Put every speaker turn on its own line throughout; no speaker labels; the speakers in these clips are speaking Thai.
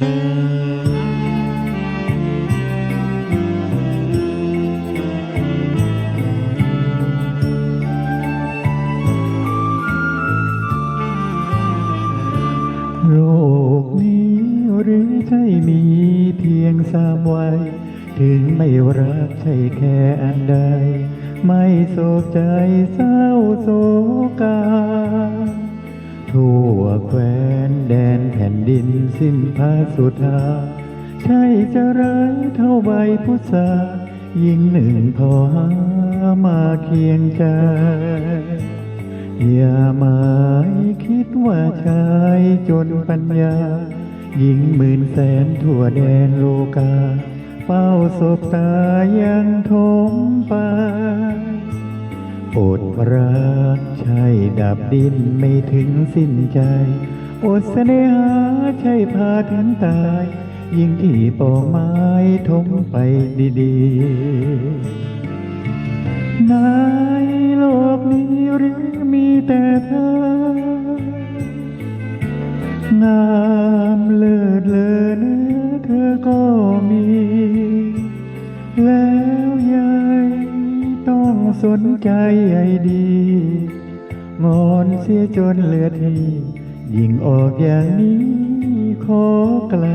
โลกนี้หรือใช่มีเพียงสามวัย ถึงไม่รักใช่แค่อันใด ไม่โศกใจเศร้าโศกา ทั่วแคว้นแดนแผ่นดินสิ้นพาสุธา ใช่จะร้ายเท่าใบพุทรายิ่งหนึ่งพอหามาเคียงใจ อย่าหมายคิดว่าชายจนปัญญา ยิ่งหมื่นแสนทั่วแดนโลกา เป้าศพตายังทมไป อดรักใช่ดับดินไม่ถึงสิ้นใจอดเสน่หาใช่พาถึงตาย ยิ่งที่ปอไม้ทมไปดีๆในโลกนี้หรือมีแต่เธองามเลิศเลอเนื้อเธอก็มี แล้วยายต้อง สนใจใยดีงอนเสียจนเลือดทียิ่งออกอย่างนี้ขอไกล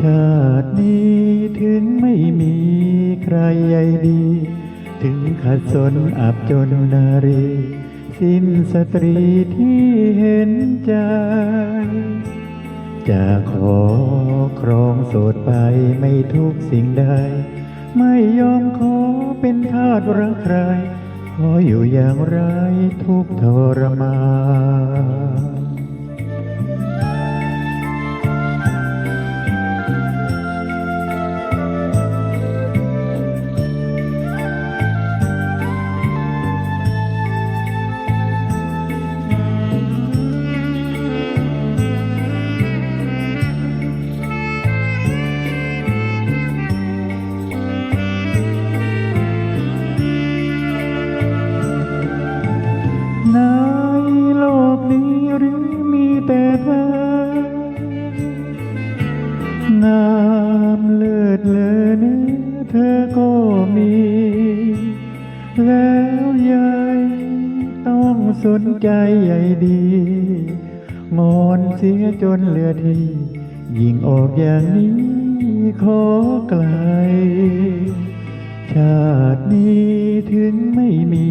ชาตินี้ถึงไม่มีใครใยดี ถึงขัดสนอับจนนารี สิ้นสตรีที่เห็นใจ จะขอครองโสดไปไม่ทุกสิ่งใด ไม่ยอมขอเป็นทาสรักใคร ขออยู่อย่างไรทุกทรมาน โลกนี้หรือมีแต่เธองามเลิศเลอเนื้อเธอก็มี แล้วยายต้องสนใจใยดีงอนเสียจนเหลือทียิ่งออกอย่างนี้ขอไกล ชาตินี้ถึงไม่มี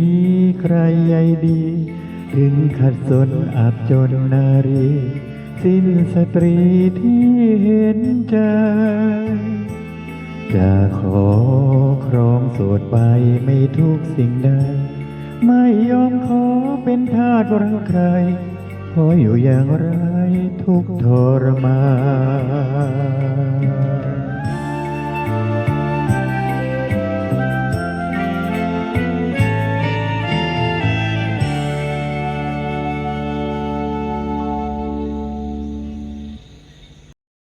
ใครใยดี ถึงขัดสนอับจนนารี สิ้นสตรีที่เห็นใจ จะขอครองโสดไปไม่ทุกสิ่งใด ไม่ยอมขอเป็นทาสรักใคร ขออยู่อย่างไรทุกทรมาน